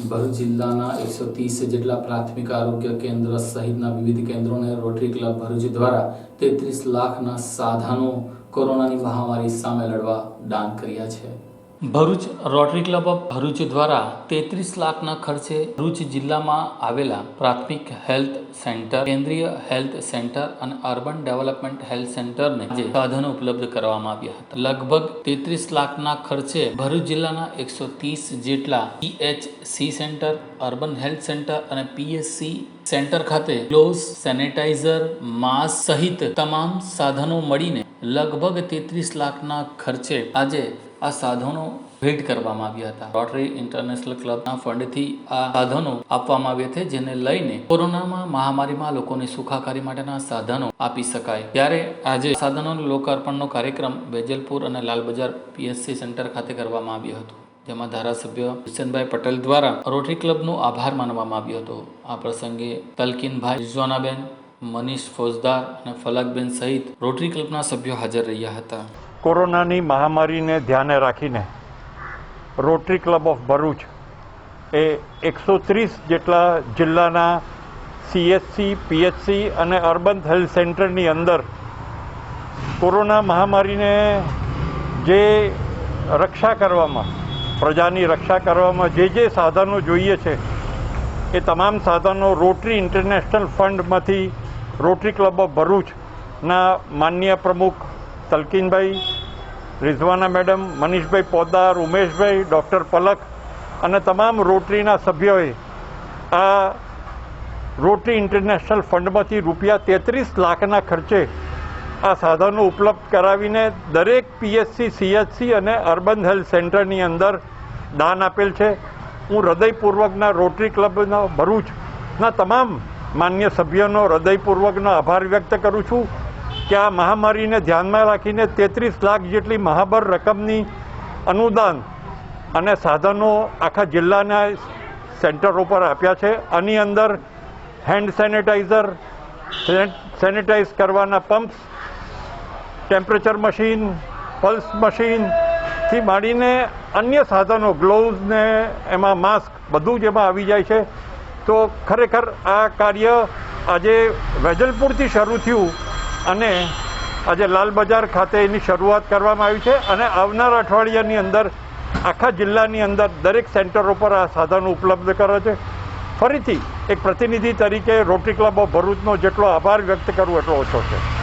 ભરૂચ જિલ્લાના એકસો ત્રીસ જેટલા પ્રાથમિક આરોગ્ય કેન્દ્ર સહિતના વિવિધ કેન્દ્રોને રોટરી ક્લબ ભરૂચ દ્વારા તેત્રીસ લાખના સાધનો કોરોનાની મહામારી સામે લડવા દાન કર્યા છે. Bharuch rotary club of Bharuch દ્વારા તેત્રીસ લાખના ખર્ચે ભરૂચ જિલ્લામાં આવેલા પ્રાથમિક હેલ્થ સેન્ટર, કેન્દ્રીય હેલ્થ સેન્ટર અને અર્બન ડેવલપમેન્ટ હેલ્થ સેન્ટરને જે સાધનો ઉપલબ્ધ કરવામાં આવ્યા હતા. લગભગ તેત્રીસ લાખના ખર્ચે ભરૂચ જિલ્લાના એકસો ત્રીસ જેટલા PHC centre, urban health centre અને પીએચસી સેન્ટર ખાતે ગ્લોવ્સ સેનેટાઇઝર માસ્ક સહિત તમામ સાધનો મળીને લગભગ તેત્રીસ લાખના ખર્ચે આજે આ સાધનો ભેટ કરવામાં આવ્યા હતા. રોટરી ઇન્ટરનેશનલ ક્લબના ફંડથી આ સાધનો આપવામાં આવ્યા છે, જેને લઈને કોરોનામાં મહામારીમાં લોકોની સુખાકારી માટેના સાધનો આપી શકાય. ત્યારે આજે સાધનોનું લોકાર્પણનો કાર્યક્રમ વેજલપુર અને લાલબજાર પીએસસી સેન્ટર ખાતે કરવામાં આવ્યો હતો. જેમાં ધારાસભ્ય હુસેનભાઈ પટેલ દ્વારા રોટરી ક્લબનો આભાર માનવામાં આવ્યો હતો. આ પ્રસંગે તલકીનભાઈ રિઝવાનાબેન, મનીષ ફોજદાર અને ફલકબેન સહિત રોટરી ક્લબના સભ્યો હાજર રહ્યા હતા. કોરોનાની મહામારીને ધ્યાને રાખીને રોટરી ક્લબ ઓફ ભરૂચ એ એકસો ત્રીસ જેટલા જિલ્લાના સીએચસી પીએચસી અને અર્બન હેલ્થ સેન્ટરની અંદર કોરોના મહામારીને જે રક્ષા કરવામાં, પ્રજાની રક્ષા કરવામાં જે જે સાધનો જોઈએ છે, એ તમામ સાધનો રોટરી ઇન્ટરનેશનલ ફંડમાંથી રોટરી ક્લબ ઓફ ભરૂચના માન્ય પ્રમુખ તલકીનભાઈ, રિઝવાના મેડમ, મનીષભાઈ પોદાર, ઉમેશભાઈ, ડૉક્ટર પલક અને તમામ રોટરીના સભ્યોએ આ રોટરી ઇન્ટરનેશનલ ફંડમાંથી રૂપિયા તેત્રીસ લાખના ખર્ચે આ સાધનો ઉપલબ્ધ કરાવીને દરેક પીએચસી સીએચસી અને અર્બન હેલ્થ સેન્ટરની અંદર દાન આપેલ છે. હું હૃદયપૂર્વકના રોટરી ક્લબના ભરૂચના તમામ માન્ય સભ્યોનો હૃદયપૂર્વકનો આભાર વ્યક્ત કરું છું. કે આ મહામારીને ધ્યાનમાં રાખીને તેત્રીસ લાખ જેટલી મહાબર રકમની અનુદાન અને સાધનો આખા જિલ્લાના સેન્ટરો પર આપ્યા છે. આની અંદર હેન્ડ સેનેટાઈઝર સેનેટાઈઝ કરવાના પમ્પ્સ, ટેમ્પરેચર મશીન, પલ્સ મશીનથી માંડીને અન્ય સાધનો, ગ્લોવ્સ ને એમાં માસ્ક બધું જ એમાં આવી જાય છે. તો ખરેખર આ કાર્ય આજે વેજલપુરથી શરૂ થયું. અને આજે લાલ બજાર ખાતે એની શરૂઆત કરવામાં આવી છે અને આવનાર અઠવાડિયાની અંદર આખા જિલ્લાની અંદર દરેક સેન્ટરો પર આ સાધનો ઉપલબ્ધ કરે છે. ફરીથી એક પ્રતિનિધિ તરીકે રોટરી ક્લબ ઓફ ભરૂચનો જેટલો આભાર વ્યક્ત કરું એટલો ઓછો છે.